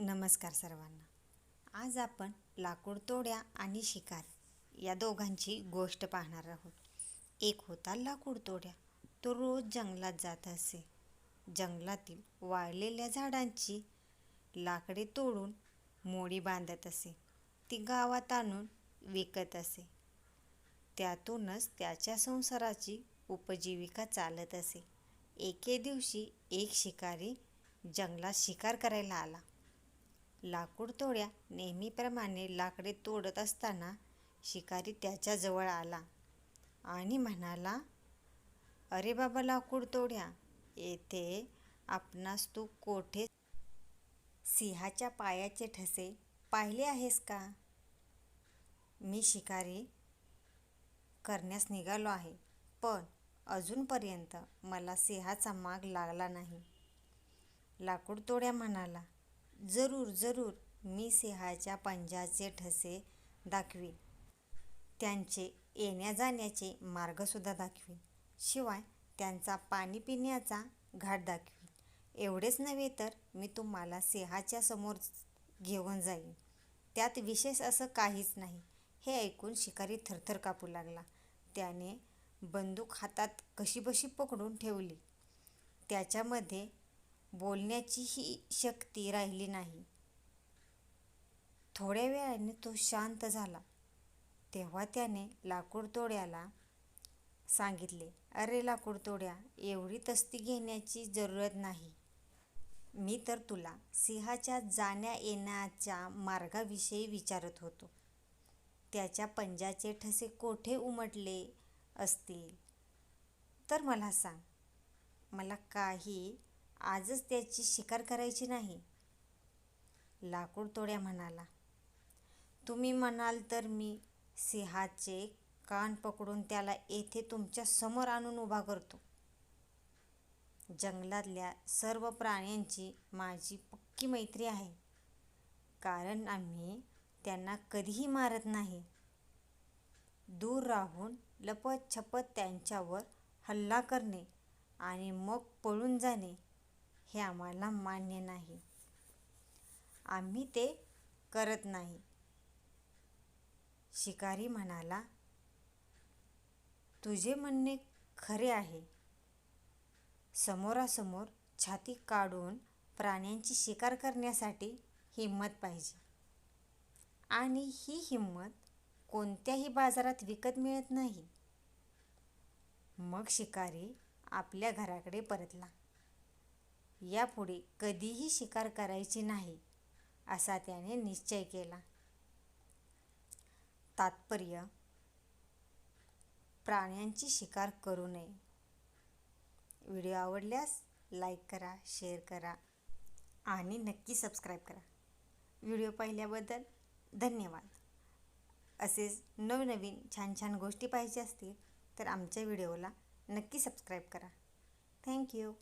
नमस्कार सर्वांना. आज आपण लाकूड तोड्या आणि शिकार या दोघांची गोष्ट पाहणार आहोत. एक होता लाकूड तोड्या. तो रोज जंगलात जात असे. जंगलातील वाळलेल्या झाडांची लाकडे तोडून मोडी बांधत असे. ती गावात आणून विकत असे. त्यातूनच त्याच्या संसाराची उपजीविका चालत असे. एके दिवशी एक शिकारी जंगलात शिकार करायला आला. लाकूड तोड्या नेहमीप्रमाणे लाकडे तोडत असताना शिकारी त्याच्याजवळ आला आणि म्हणाला अरे बाबा लाकूड तोड्या येथे आपणास तू कोठे सिंहाच्या पायाचे ठसे पाहिले आहेस का? मी शिकारी करण्यास निघालो आहे पण अजूनपर्यंत मला सिंहाचा माग लागला नाही. लाकूड तोड्या म्हणाला जरूर जरूर मी सिंहाच्या पंजाचे ठसे दाखवीन. त्यांचे येण्याजाण्याचे मार्गसुद्धा दाखवीन. शिवाय त्यांचा पाणी पिण्याचा घाट दाखवीन. एवढेच नव्हे तर मी तुम्हाला सिंहाच्या समोर घेऊन जाईन. त्यात विशेष असं काहीच नाही. हे ऐकून शिकारी थरथर कापू लागला. त्याने बंदूक हातात कशीबशी पकडून ठेवली. त्याच्यामध्ये बोलण्याचीही शक्ती राहिली नाही. थोड्या वेळाने तो शांत झाला. तेव्हा त्याने लाकूडतोड्याला सांगितले अरे लाकूडतोड्या एवढी तस्ती घेण्याची जरूरत नाही. मी तर तुला सिंहाच्या जाण्या येण्याच्या मार्गाविषयी विचारत होतो. त्याच्या पंजाचे ठसे कोठे उमटले असतील? तर मला सांग. मला काही आजच त्याची शिकार करायची नाही. लाकूड तोड्या म्हणाला. तुम्ही म्हणाल तर मी सिंहाचे कान पकडून त्याला येथे तुमच्यासमोर आणून उभा करतो. जंगलातल्या सर्व प्राण्यांची माझी पक्की मैत्री आहे. कारण आम्ही त्यांना कधीही मारत नाही. दूर राहून लपत छपत त्यांच्यावर हल्ला करणे आणि मग पळून जाणे. हे आम्हाला मान्य नाही. आम्ही ते करत नाही. शिकारी म्हणाला तुझे म्हणणे खरे आहे. समोरासमोर छाती काढून प्राण्यांची शिकार करण्यासाठी हिंमत पाहिजे. आणि ही हिंमत कोणत्याही बाजारात विकत मिळत नाही. मग शिकारी आपल्या घराकडे परतला. यापुढे कधीही शिकार करायची नाही असा त्याने निश्चय केला. तात्पर्य प्राण्यांची शिकार करू नये. व्हिडिओ आवडल्यास लाईक करा शेअर करा आणि नक्की सबस्क्राईब करा. व्हिडिओ पाहिल्याबद्दल धन्यवाद. असेच नवनवीन छान छान गोष्टी पाहिजे असतील तर आमच्या व्हिडिओला नक्की सबस्क्राईब करा. थँक्यू